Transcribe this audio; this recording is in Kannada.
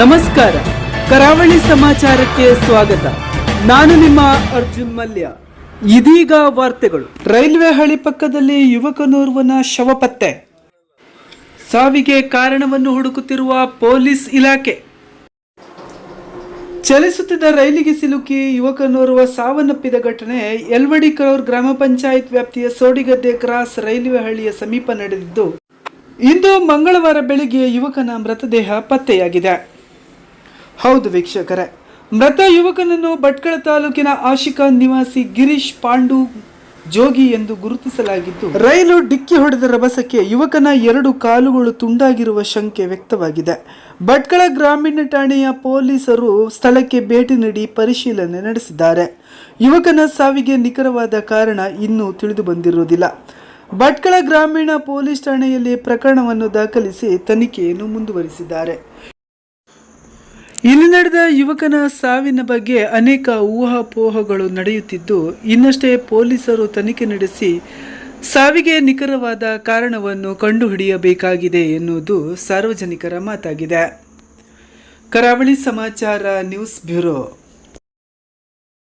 ನಮಸ್ಕಾರ. ಕರಾವಳಿ ಸಮಾಚಾರಕ್ಕೆ ಸ್ವಾಗತ. ನಾನು ನಿಮ್ಮ ಅರ್ಜುನ್ ಮಲ್ಯ. ಇದೀಗ ವಾರ್ತೆಗಳು. ರೈಲ್ವೆ ಹಳಿ ಪಕ್ಕದಲ್ಲಿ ಯುವಕನೋರ್ವನ ಶವ ಪತ್ತೆ ಸಾವಿಗೆ ಕಾರಣವನ್ನು ಹುಡುಕುತ್ತಿರುವ ಪೊಲೀಸ್ ಇಲಾಖೆ. ಚಲಿಸುತ್ತಿದ್ದ ರೈಲಿಗೆ ಸಿಲುಕಿ ಯುವಕನೋರ್ವ ಸಾವನ್ನಪ್ಪಿದ ಘಟನೆ ಯಲ್ವಡಿ ಗ್ರಾಮ ಪಂಚಾಯತ್ ವ್ಯಾಪ್ತಿಯ ಸೋಡಿಗದ್ದೆ ಕ್ರಾಸ್ ರೈಲ್ವೆ ಹಳಿಯ ಸಮೀಪ ನಡೆದಿದ್ದು, ಇಂದು ಮಂಗಳವಾರ ಬೆಳಿಗ್ಗೆ ಯುವಕನ ಮೃತದೇಹ ಪತ್ತೆಯಾಗಿದೆ. ಹೌದು ವೀಕ್ಷಕರೇ. ಮೃತ ಯುವಕನನ್ನು ಭಟ್ಕಳ ತಾಲೂಕಿನ ಆಶಿಕಾ ನಿವಾಸಿ ಗಿರೀಶ್ ಪಾಂಡು ಜೋಗಿ ಎಂದು ಗುರುತಿಸಲಾಗಿದ್ದು, ರೈಲು ಡಿಕ್ಕಿ ಹೊಡೆದ ರಭಸಕ್ಕೆ ಯುವಕನ ಎರಡು ಕಾಲುಗಳು ತುಂಡಾಗಿರುವ ಶಂಕೆ ವ್ಯಕ್ತವಾಗಿದೆ. ಭಟ್ಕಳ ಗ್ರಾಮೀಣ ಠಾಣೆಯ ಪೊಲೀಸರು ಸ್ಥಳಕ್ಕೆ ಭೇಟಿ ನೀಡಿ ಪರಿಶೀಲನೆ ನಡೆಸಿದ್ದಾರೆ. ಯುವಕನ ಸಾವಿಗೆ ನಿಖರವಾದ ಕಾರಣ ಇನ್ನೂ ತಿಳಿದು ಬಂದಿರುವುದಿಲ್ಲ. ಭಟ್ಕಳ ಗ್ರಾಮೀಣ ಪೊಲೀಸ್ ಠಾಣೆಯಲ್ಲಿ ಪ್ರಕರಣವನ್ನು ದಾಖಲಿಸಿ ತನಿಖೆಯನ್ನು ಮುಂದುವರಿಸಿದ್ದಾರೆ. ಇಲ್ಲಿ ನಡೆದ ಯುವಕನ ಸಾವಿನ ಬಗ್ಗೆ ಅನೇಕ ಊಹಾಪೋಹಗಳು ನಡೆಯುತ್ತಿದ್ದು, ಇನ್ನಷ್ಟೇ ಪೊಲೀಸರು ತನಿಖೆ ನಡೆಸಿ ಸಾವಿಗೆ ನಿಖರವಾದ ಕಾರಣವನ್ನು ಕಂಡುಹಿಡಿಯಬೇಕಾಗಿದೆ ಎನ್ನುವುದು ಸಾರ್ವಜನಿಕರ ಮಾತಾಗಿದೆ. ಕರಾವಳಿ ಸಮಾಚಾರ ನ್ಯೂಸ್ ಬ್ಯೂರೋ.